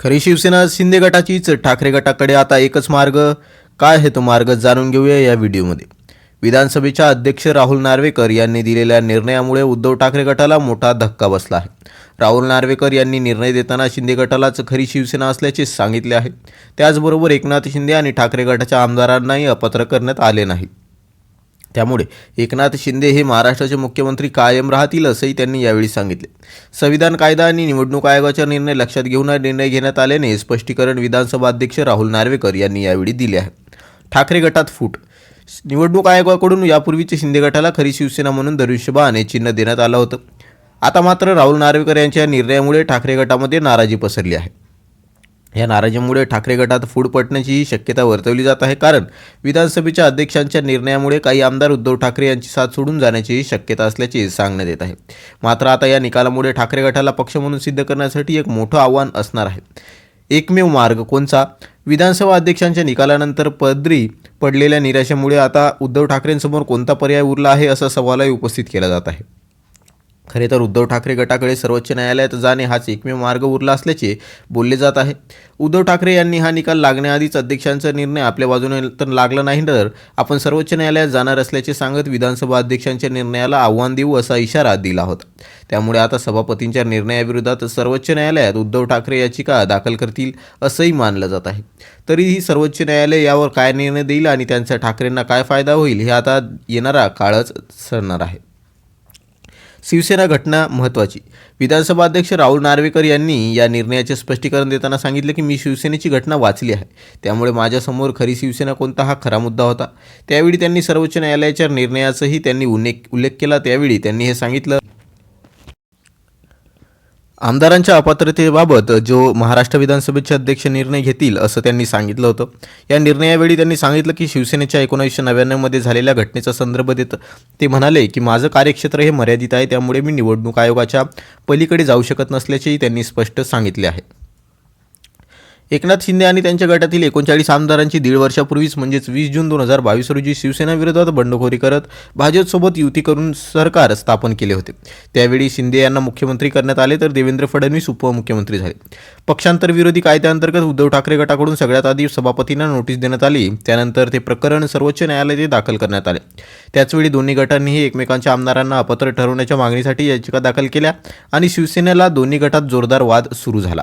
खरी शिवसेना शिंदे गटाचीच ठाकरे गटाकडे आता एकच मार्ग. काय आहे तो मार्ग जाणून घेऊया या व्हिडिओमध्ये. विधानसभेच्या अध्यक्ष राहुल नार्वेकर यांनी दिलेल्या निर्णयामुळे उद्धव ठाकरे गटाला मोठा धक्का बसला आहे. राहुल नार्वेकर यांनी निर्णय देताना शिंदे गटालाच खरी शिवसेना असल्याचे सांगितले आहे. त्याचबरोबर एकनाथ शिंदे आणि ठाकरे गटाच्या आमदारांनाही अपत्र करण्यात आले नाही. त्यामुळे एकनाथ शिंदे हे महाराष्ट्राचे मुख्यमंत्री कायम राहतील असंही त्यांनी यावेळी सांगितले. संविधान कायदा आणि निवडणूक आयोगाचा निर्णय लक्षात घेऊन हा निर्णय घेण्यात आल्याने स्पष्टीकरण विधानसभा अध्यक्ष राहुल नार्वेकर यांनी यावेळी दिले आहे. ठाकरे गटात फूट. निवडणूक आयोगाकडून यापूर्वीच शिंदे गटाला खरी शिवसेना म्हणून धनुष्यबाने चिन्ह देण्यात आलं होतं. आता मात्र राहुल नार्वेकर यांच्या निर्णयामुळे ठाकरे गटामध्ये नाराजी पसरली आहे. या नाराजीमुळे ठाकरे गटात फूड पटण्याचीही शक्यता वर्तवली जात आहे. कारण विधानसभेच्या अध्यक्षांच्या निर्णयामुळे काही आमदार उद्धव ठाकरे यांची साथ सोडून जाण्याचीही शक्यता असल्याचे सांगण्यात येत आहे. मात्र आता या निकालामुळे ठाकरे गटाला पक्ष म्हणून सिद्ध करण्यासाठी एक मोठं आव्हान असणार आहे. एकमेव मार्ग कोणचा? विधानसभा अध्यक्षांच्या निकालानंतर पदरी पडलेल्या निराशेमुळे आता उद्धव ठाकरेंसमोर कोणता पर्याय उरला आहे असा सवालही उपस्थित केला जात आहे. खरे तर उद्धव ठाकरे गटाकडे सर्वोच्च न्यायालयात जाणे हाच एकमेव मार्ग उरला असल्याचे बोलले जात आहे. उद्धव ठाकरे यांनी हा निकाल लागण्याआधीच अध्यक्षांचा निर्णय आपल्या बाजूने तर लागला नाही तर आपण सर्वोच्च न्यायालयात जाणार असल्याचे सांगत विधानसभा अध्यक्षांच्या निर्णयाला आव्हान देऊ असा इशारा दिला होता. त्यामुळे आता सभापतींच्या निर्णयाविरोधात सर्वोच्च न्यायालयात उद्धव ठाकरे याचिका दाखल करतील असंही मानलं जात आहे. तरीही सर्वोच्च न्यायालय यावर काय निर्णय देईल आणि त्यांचा ठाकरेंना काय फायदा होईल हे आता येणारा काळच ठरणार आहे. शिवसेना घटना महत्त्वाची. विधानसभा अध्यक्ष राहुल नार्वेकर यांनी या निर्णयाचे स्पष्टीकरण देताना सांगितले की मी शिवसेनेची घटना वाचली आहे. त्यामुळे माझ्यासमोर खरी शिवसेना कोणता हा खरा मुद्दा होता? त्यावेळी त्यांनी सर्वोच्च न्यायालयाच्या निर्णयाचाही त्यांनी उल्लेख उल्लेख केला. त्यावेळी त्यांनी हे सांगितलं आमदारांच्या अपात्रतेबाबत जो महाराष्ट्र विधानसभेचे अध्यक्ष निर्णय घेतील असं त्यांनी सांगितलं होतं. या निर्णयावेळी त्यांनी सांगितलं की शिवसेनेच्या एकोणीसशे नव्याण्णवमध्ये झालेल्या घटनेचा संदर्भ देत ते म्हणाले की माझं कार्यक्षेत्र हे मर्यादित आहे त्यामुळे मी निवडणूक आयोगाच्या पलीकडे जाऊ शकत नसल्याचेही त्यांनी स्पष्ट सांगितले आहे. एकनाथ शिंदे आणि त्यांच्या गटातील एकोणचाळीस आमदारांची दीड वर्षापूर्वीच म्हणजेच वीस जून दोन हजार बावीस रोजी शिवसेना विरोधात बंडखोरी करत भाजपसोबत युती करून सरकार स्थापन केले होते. त्यावेळी शिंदे यांना मुख्यमंत्री करण्यात आले तर देवेंद्र फडणवीस उपमुख्यमंत्री झाले. पक्षांतर विरोधी कायद्याअंतर्गत उद्धव ठाकरे गटाकडून सगळ्यात आधी सभापतींना नोटीस देण्यात आली. त्यानंतर ते प्रकरण सर्वोच्च न्यायालयात दाखल करण्यात आले. त्याचवेळी दोन्ही गटांनीही एकमेकांच्या आमदारांना अपात्र ठरवण्याच्या मागणीसाठी याचिका दाखल केल्या आणि शिवसेनेला दोन्ही गटात जोरदार वाद सुरू झाला.